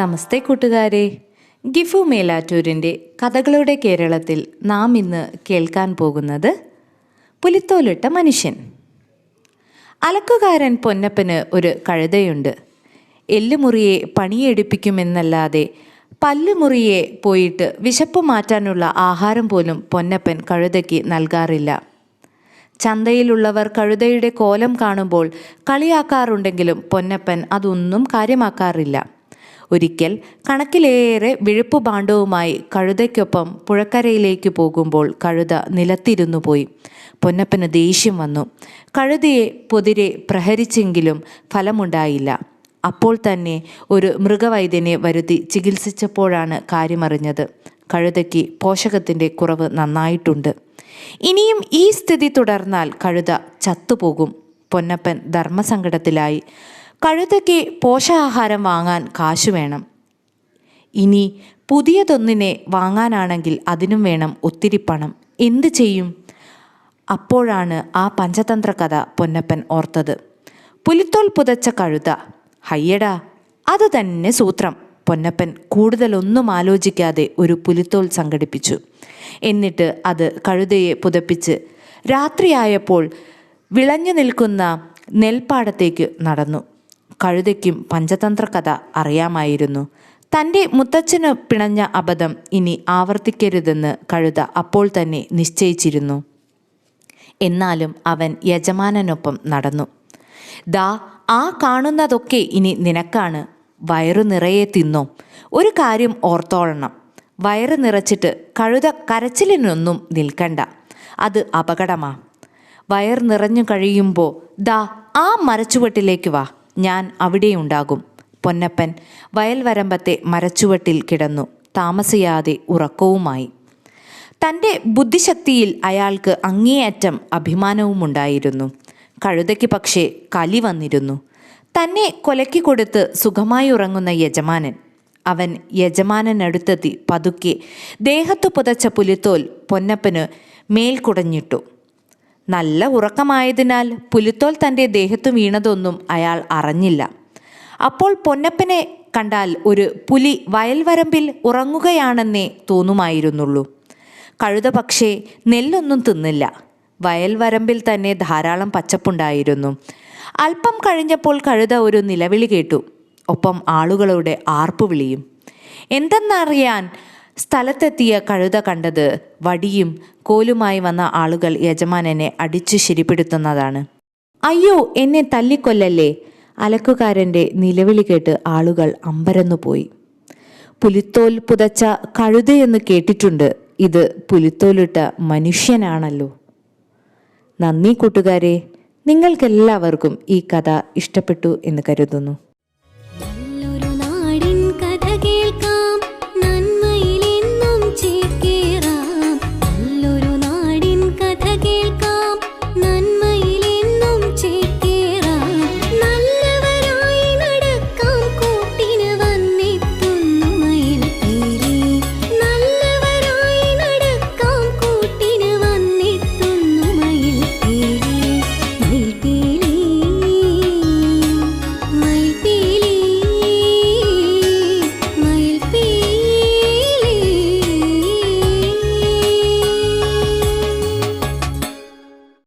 നമസ്തേ കൂട്ടുകാരെ. ഗിഫു മേലാറ്റൂരിന്റെ കഥകളുടെ കേരളത്തിൽ നാം ഇന്ന് കേൾക്കാൻ പോകുന്നത് പുലിത്തോലിട്ട മനുഷ്യൻ. അലക്കുകാരൻ പൊന്നപ്പന് ഒരു കഴുതയുണ്ട്. എല്ലുമുറിയെ പണിയെടുപ്പിക്കുമെന്നല്ലാതെ പല്ലുമുറിയെ പോയിട്ട് വിശപ്പ് മാറ്റാനുള്ള ആഹാരം പോലും പൊന്നപ്പൻ കഴുതയ്ക്ക് നൽകാറില്ല. ചന്തയിലുള്ളവർ കഴുതയുടെ കോലം കാണുമ്പോൾ കളിയാക്കാറുണ്ടെങ്കിലും പൊന്നപ്പൻ അതൊന്നും കാര്യമാക്കാറില്ല. ഒരിക്കൽ കണക്കിലേറെ വിഴുപ്പ് ഭാണ്ഡവുമായി കഴുതയ്ക്കൊപ്പം പുഴക്കരയിലേക്ക് പോകുമ്പോൾ കഴുത നിലത്തിരുന്നു പോയി. പൊന്നപ്പന് ദേഷ്യം വന്നു. കഴുതയെ പൊതിരെ പ്രഹരിച്ചെങ്കിലും ഫലമുണ്ടായില്ല. അപ്പോൾ തന്നെ ഒരു മൃഗവൈദ്യനെ വരുത്തി ചികിത്സിച്ചപ്പോഴാണ് കാര്യമറിഞ്ഞത്. കഴുതയ്ക്ക് പോഷകത്തിന്റെ കുറവ് നന്നായിട്ടുണ്ട്. ഇനിയും ഈ സ്ഥിതി തുടർന്നാൽ കഴുത ചത്തുപോകും. പൊന്നപ്പൻ ധർമ്മസങ്കടത്തിലായി. കഴുതയ്ക്ക് പോഷകാഹാരം വാങ്ങാൻ കാശ് വേണം. ഇനി പുതിയതൊന്നിനെ വാങ്ങാനാണെങ്കിൽ അതിനും വേണം ഒത്തിരി പണം. എന്ത് ചെയ്യും? അപ്പോഴാണ് ആ പഞ്ചതന്ത്ര കഥ പൊന്നപ്പൻ ഓർത്തത്. പുലിത്തോൽ പുതച്ച കഴുത. ഹയ്യടാ അത് തന്നെ സൂത്രം. പൊന്നപ്പൻ കൂടുതലൊന്നും ആലോചിക്കാതെ ഒരു പുലിത്തോൽ സംഘടിപ്പിച്ചു. എന്നിട്ട് അത് കഴുതയെ പുതപ്പിച്ച് രാത്രിയായപ്പോൾ വിളഞ്ഞു നിൽക്കുന്ന നെൽപ്പാടത്തേക്ക് നടന്നു. കഴുതയ്ക്കും പഞ്ചതന്ത്ര കഥ അറിയാമായിരുന്നു. തന്റെ മുത്തച്ഛന് പിണഞ്ഞ അബദ്ധം ഇനി ആവർത്തിക്കരുതെന്ന് കഴുത അപ്പോൾ തന്നെ നിശ്ചയിച്ചിരുന്നു. എന്നാലും അവൻ യജമാനനൊപ്പം നടന്നു. ദാ ആ കാണുന്നതൊക്കെ ഇനി നിനക്കാണ്. വയറു നിറയെ തിന്നോ. ഒരു കാര്യം ഓർത്തോളണം. വയറ് നിറച്ചിട്ട് കഴുത കരച്ചിലിനൊന്നും നിൽക്കണ്ട. അത് അപകടമാ. വയർ നിറഞ്ഞു കഴിയുമ്പോൾ ദാ ആ മരച്ചുവട്ടിലേക്ക് വാ. ഞാൻ അവിടെയുണ്ടാകും. പൊന്നപ്പൻ വയൽവരമ്പത്തെ മരച്ചുവട്ടിൽ കിടന്നു. താമസിയാതെ ഉറക്കവുമായി. തന്റെ ബുദ്ധിശക്തിയിൽ അയാൾക്ക് അങ്ങേയറ്റം അഭിമാനവുമുണ്ടായിരുന്നു. കഴുതയ്ക്ക് പക്ഷേ കലി വന്നിരുന്നു. തന്നെ കൊലക്കി കൊടുത്ത് സുഖമായി ഉറങ്ങുന്ന യജമാനൻ. അവൻ യജമാനനടുത്തെത്തി പതുക്കെ ദേഹത്തു പുതച്ച പുലിത്തോൽ പൊന്നപ്പന് മേൽ കുടഞ്ഞിട്ടു നല്ല ഉറക്കമായതിനാൽ പുലിത്തോൽ തന്റെ ദേഹത്തു വീണതൊന്നും അയാൾ അറിഞ്ഞില്ല. അപ്പോൾ പൊന്നപ്പനെ കണ്ടാൽ ഒരു പുലി വയൽവരമ്പിൽ ഉറങ്ങുകയാണെന്നേ തോന്നുമായിരുന്നുള്ളൂ. കഴുത പക്ഷേ നെല്ലൊന്നും തിന്നില്ല. വയൽവരമ്പിൽ തന്നെ ധാരാളം പച്ചപ്പുണ്ടായിരുന്നു. അല്പം കഴിഞ്ഞപ്പോൾ കഴുത ഒരു നിലവിളി കേട്ടു. ഒപ്പം ആളുകളുടെ ആർപ്പുവിളിയും. എന്തെന്നറിയാൻ സ്ഥലത്തെത്തിയ കഴുത കണ്ടത് വടിയും കോലുമായി വന്ന ആളുകൾ യജമാനനെ അടിച്ചു ശരിപ്പെടുത്തുന്നതാണ്. അയ്യോ എന്നെ തല്ലിക്കൊല്ലല്ലേ? അലക്കുകാരന്റെ നിലവിളി കേട്ട് ആളുകൾ അമ്പരന്നു പോയി. പുലിത്തോൽ പുതച്ച കഴുതയെന്ന് കേട്ടിട്ടുണ്ട്. ഇത് പുലിത്തോലിട്ട മനുഷ്യനാണല്ലോ. നന്ദി കൂട്ടുകാരെ. നിങ്ങൾക്കെല്ലാവർക്കും ഈ കഥ ഇഷ്ടപ്പെട്ടു എന്ന് കരുതുന്നു.